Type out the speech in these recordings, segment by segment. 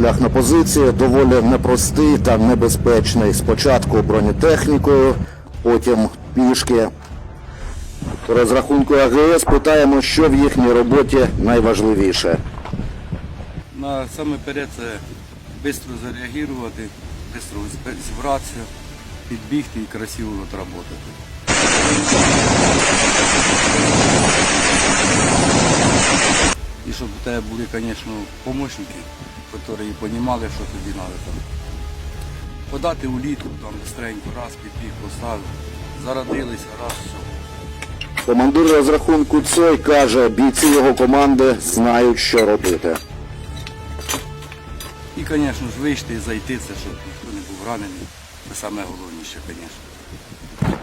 шлях на позиції доволі непростий та небезпечний. Спочатку бронетехнікою, потім пішки. Розрахунку АГС питаємо, що в їхній роботі найважливіше. На саме перед це швидко зареагувати, швидко зібратися, підбігти і красиво відработати. Щоб у тебе були, звісно, помічники, які розуміли, що тобі треба там. Подати улітку, там быстренько, раз, підбіг, поставив, зарадилися, раз, все. Командир розрахунку Цой каже, бійці його команди знають, що робити. І, звісно ж, вийти і зайти, це щоб ніхто не був ранений. Це саме головніше, звісно.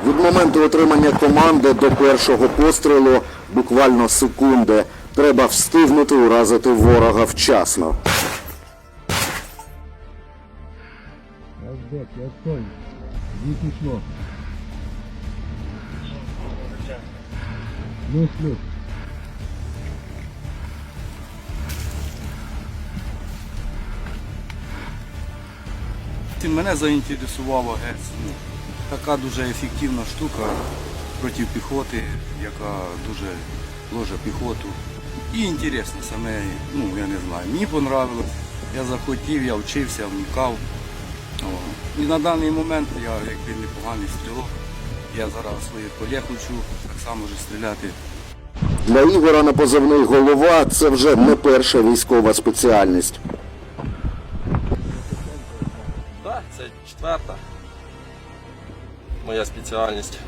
Від моменту отримання команди до першого пострілу буквально секунди. Треба встигнути уразити ворога вчасно. Разбег, я стой. Не пішло. Плюс, плюс. Ти мене заінтересувала ГЕС. Ну, така дуже ефективна штука проти піхоти, яка дуже ложе піхоту. І інтересно саме, ну я не знаю, мені понравилось. Я захотів, я вчився, вникав. О. І на даний момент я якби непоганий стрілок. Я зараз своїх колег учу, так само вже стріляти. Для Ігора на позивний голова це вже не перша військова спеціальність. Так, це четверта моя спеціальність.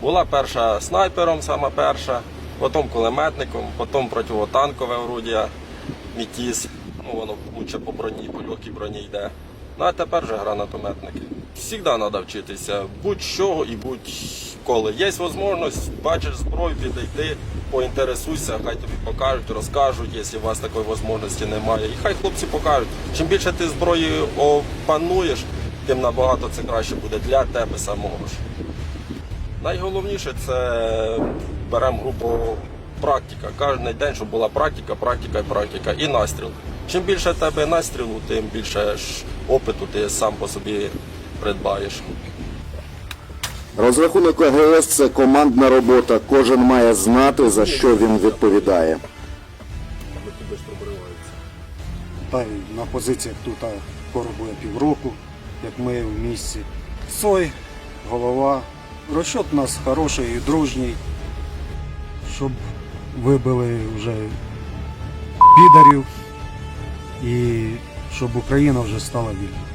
Була перша снайпером, сама перша, потім кулеметником, потім противотанкове орудія, мітіс. Ну, воно лучше по броні, по легкій броні йде. Ну а тепер вже гранатометник. Завжди треба вчитися, будь-що і будь-коли. Є можливість, бачиш зброю, підійти, поінтересуйся, хай тобі покажуть, розкажуть, якщо у вас такої можливості немає. І хай хлопці покажуть. Чим більше ти зброї опануєш, тим набагато це краще буде для тебе самого ж. Найголовніше це беремо групу практика. Кожен день, щоб була практика, практика і практика. І настріл. Чим більше в тебе настрілу, тим більше опиту ти сам по собі придбаєш. Розрахунок АГС це командна робота. Кожен має знати, за що він відповідає. Та й на позиціях тут коробує півроку, як ми в місці. Сой, голова. Розчот у нас хороший і дружній, щоб вибили вже підарів і щоб Україна вже стала вільною.